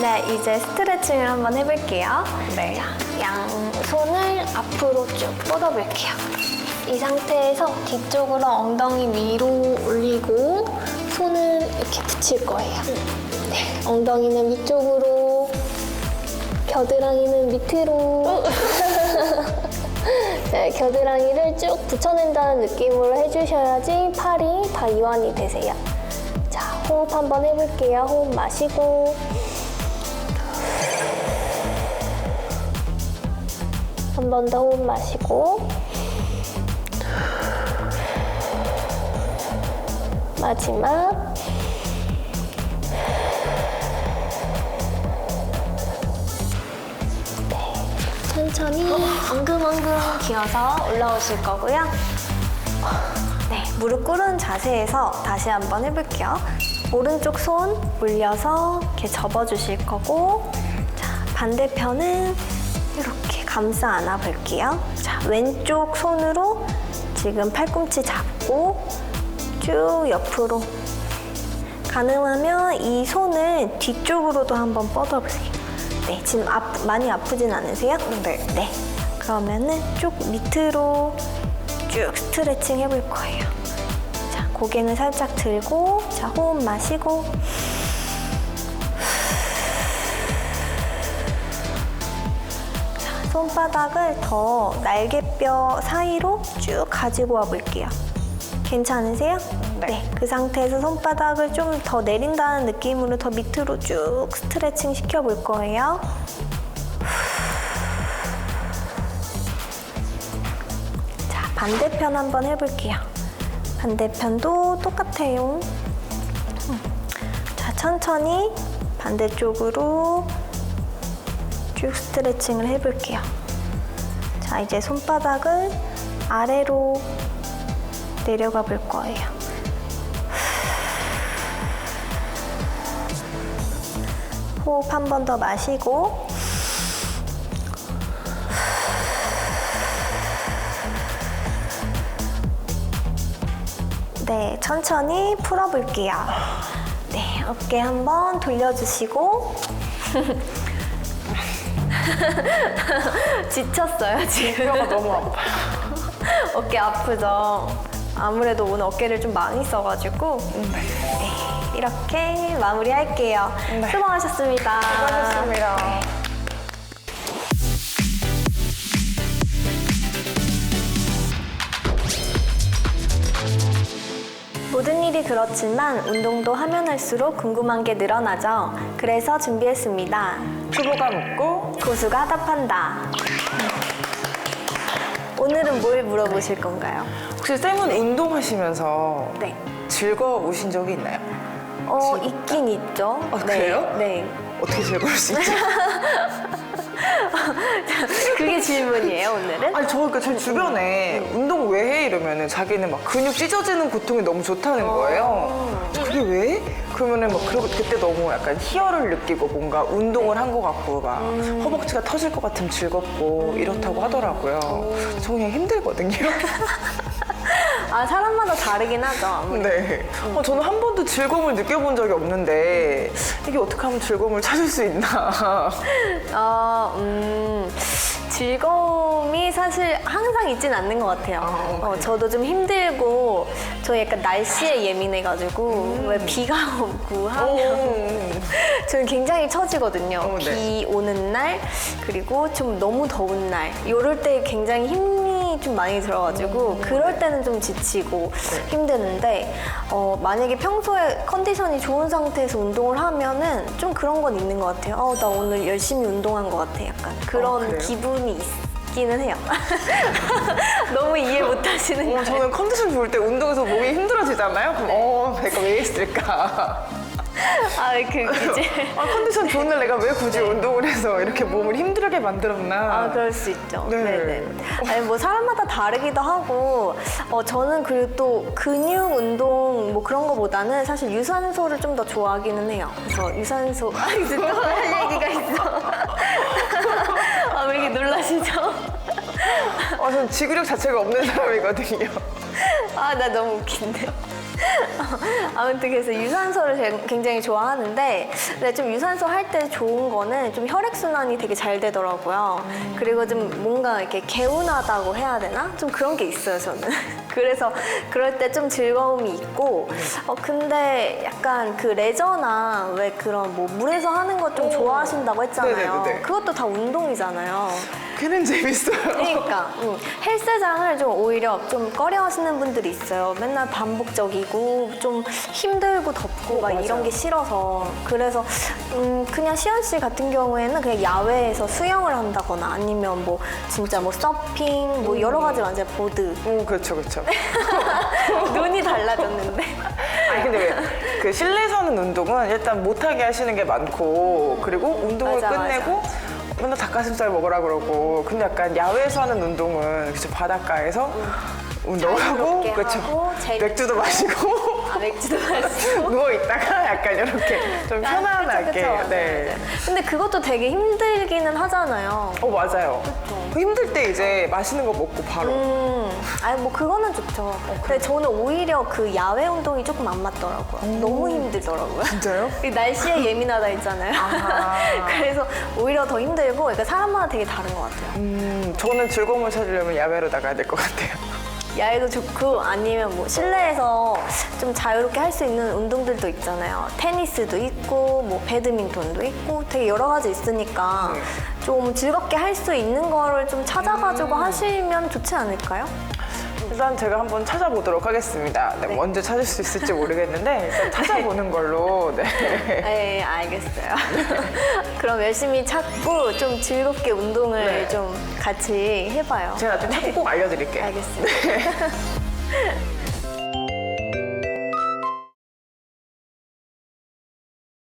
네, 이제 스트레칭을 한번 해볼게요. 네. 자, 양손을 앞으로 쭉 뻗어볼게요. 이 상태에서 뒤쪽으로 엉덩이 위로 올리고 손을 이렇게 붙일 거예요. 네, 엉덩이는 위쪽으로, 겨드랑이는 밑으로. 네, 겨드랑이를 쭉 붙여낸다는 느낌으로 해주셔야지 팔이 다 이완이 되세요. 자, 호흡 한번 해볼게요. 호흡 마시고. 한 번 더 호흡 마시고. 마지막. 네, 천천히 엉금엉금 기어서 올라오실 거고요. 네, 무릎 꿇은 자세에서 다시 한번 해볼게요. 오른쪽 손 올려서 이렇게 접어주실 거고, 자, 반대편은 이렇게 감싸 안아 볼게요. 자, 왼쪽 손으로 지금 팔꿈치 잡고 쭉 옆으로 가능하면 이 손을 뒤쪽으로도 한번 뻗어보세요. 네, 지금 아, 많이 아프진 않으세요? 네. 네. 그러면은 쭉 밑으로 쭉 스트레칭 해볼 거예요. 자, 고개는 살짝 들고, 자, 호흡 마시고. 손바닥을 더 날개뼈 사이로 쭉 가지고 와 볼게요. 괜찮으세요? 네. 그 상태에서 손바닥을 좀 더 내린다는 느낌으로 더 밑으로 쭉 스트레칭 시켜 볼 거예요. 자, 반대편 한번 해볼게요. 반대편도 똑같아요. 음. 자, 천천히 반대쪽으로 쭉 스트레칭을 해볼게요. 자, 이제 손바닥을 아래로 내려가 볼 거예요. 호흡 한 번 더 마시고 네, 천천히 풀어볼게요. 네, 어깨 한번 돌려주시고. 지쳤어요, 지금. 뼈가 너무 아파요. 어깨 아프죠? 아무래도 오늘 어깨를 좀 많이 써가지고. 네, 이렇게 마무리할게요. 네. 수고하셨습니다. 수고하셨습니다. 일이 그렇지만 운동도 하면 할수록 궁금한 게 늘어나죠. 그래서 준비했습니다. 초보가 묻고 고수가 답한다. 오늘은 뭘 물어보실 건가요? 혹시 쌤은 운동하시면서 네. 즐거우신 적이 있나요? 어, 있긴 있죠. 아, 네, 그래요? 네. 어떻게 즐거울 수 있죠? 그게 질문이에요, 오늘은? 아니 저 그러니까 제 주변에 운동 왜 해 이러면은 자기는 막 근육 찢어지는 고통이 너무 좋다는 거예요. 그게 왜? 그러면은 막 그리고 그때 너무 약간 희열을 느끼고 뭔가 운동을 한 것 같고 막 허벅지가 터질 것 같으면 즐겁고 이렇다고 하더라고요. 저 그냥 힘들거든요. 아, 사람마다 다르긴 하죠. 아무래도. 네. 어, 저는 한 번도 즐거움을 느껴본 적이 없는데 이게 어떻게 하면 즐거움을 찾을 수 있나. 어, 음, 즐거움이 사실 항상 있진 않는 것 같아요. 아, 어, 저도 좀 힘들고, 저 약간 날씨에 예민해가지고, 왜 비가 오고 하면. 오. 저는 굉장히 처지거든요. 어, 네. 비 오는 날, 그리고 좀 너무 더운 날. 이럴 때 굉장히 힘 이 좀 많이 들어가지고, 음. 그럴 때는 좀 지치고 네. 힘드는데, 어, 만약에 평소에 컨디션이 좋은 상태에서 운동을 하면은 좀 그런 건 있는 것 같아요. 어, 나 오늘 열심히 운동한 것 같아. 약간 그런 어, 그래요? 기분이 있기는 해요. 너무 이해 못 하시는 어, 거예요. 저는 컨디션 좋을 때 운동해서 몸이 힘들어지잖아요. 그럼 어, 내가 왜 했을까? 아, 그, 이제. 아, 컨디션 좋은 날 내가 왜 굳이 운동을 해서 이렇게 몸을 힘들게 만들었나? 아, 그럴 수 있죠. 네. 네. 네 아니, 뭐, 사람마다 다르기도 하고, 어, 저는 그리고 또 근육 운동 뭐 그런 거보다는 사실 유산소를 좀 더 좋아하기는 해요. 그래서 유산소, 아, 이제 또 할 얘기가 있어. 아, 왜 이렇게 놀라시죠? 아, 저는 지구력 자체가 없는 사람이거든요. 아, 나 너무 웃긴데. 아무튼 그래서 유산소를 제- 굉장히 좋아하는데 근데 좀 유산소 할 때 좋은 거는 좀 혈액 순환이 되게 잘 되더라고요. 그리고 좀 뭔가 이렇게 개운하다고 해야 되나? 좀 그런 게 있어요 저는. 그래서 그럴 때 좀 즐거움이 있고 어 근데 약간 그 레저나 왜 그런 뭐 물에서 하는 것좀 오. 좋아하신다고 했잖아요. 네네네네. 그것도 다 운동이잖아요. 걔는 재밌어요. 그러니까 음, 헬스장을 좀 오히려 좀 꺼려하시는 분들이 있어요. 맨날 반복적이고 좀 힘들고 덥고 어, 막 맞아요. 이런 게 싫어서 그래서 음, 그냥 시연 씨 같은 경우에는 그냥 야외에서 수영을 한다거나 아니면 뭐 진짜 뭐 서핑 뭐 여러 가지 완전 보드 음, 그렇죠, 그렇죠. 눈이 달라졌는데 아니 근데 왜 그 실내에서는 운동은 일단 못하게 하시는 게 많고 그리고 운동을 맞아, 끝내고 맨날 닭가슴살 먹으라 그러고 근데 약간 야외에서 하는 운동은 그쵸 바닷가에서 운동을 하고 자유롭게 그쵸 하고 재밌고. 맥주도 마시고 아, 맥주도 마시고 누워 있다가 약간 이렇게 좀 아, 편안하게 그쵸, 그쵸, 맞아요, 네. 맞아요. 근데 그것도 되게 힘들기는 하잖아요. 어 맞아요. 그 힘들 때 이제 맛있는 거 먹고 바로 음, 아니 뭐 그거는 좋죠. 근데 저는 오히려 그 야외 운동이 조금 안 맞더라고요. 너무 힘들더라고요. 진짜요? 이 날씨에 예민하다 했잖아요. 아하. 그래서 오히려 더 힘들고, 그러니까 사람마다 되게 다른 것 같아요. 음, 저는 즐거움을 찾으려면 야외로 나가야 될 것 같아요. 야외도 좋고 아니면 뭐 실내에서 좀 자유롭게 할 수 있는 운동들도 있잖아요. 테니스도 있고 뭐 배드민턴도 있고 되게 여러 가지 있으니까 네. 좀 즐겁게 할 수 있는 거를 좀 찾아가지고 음. 하시면 좋지 않을까요? 일단 제가 한번 찾아보도록 하겠습니다. 네, 네. 언제 찾을 수 있을지 모르겠는데 일단 찾아보는 걸로. 네. 네, 알겠어요. 그럼 열심히 찾고 좀 즐겁게 운동을 네. 좀 같이 해봐요. 제가 나중에 찾고 꼭 알려드릴게요. 알겠습니다.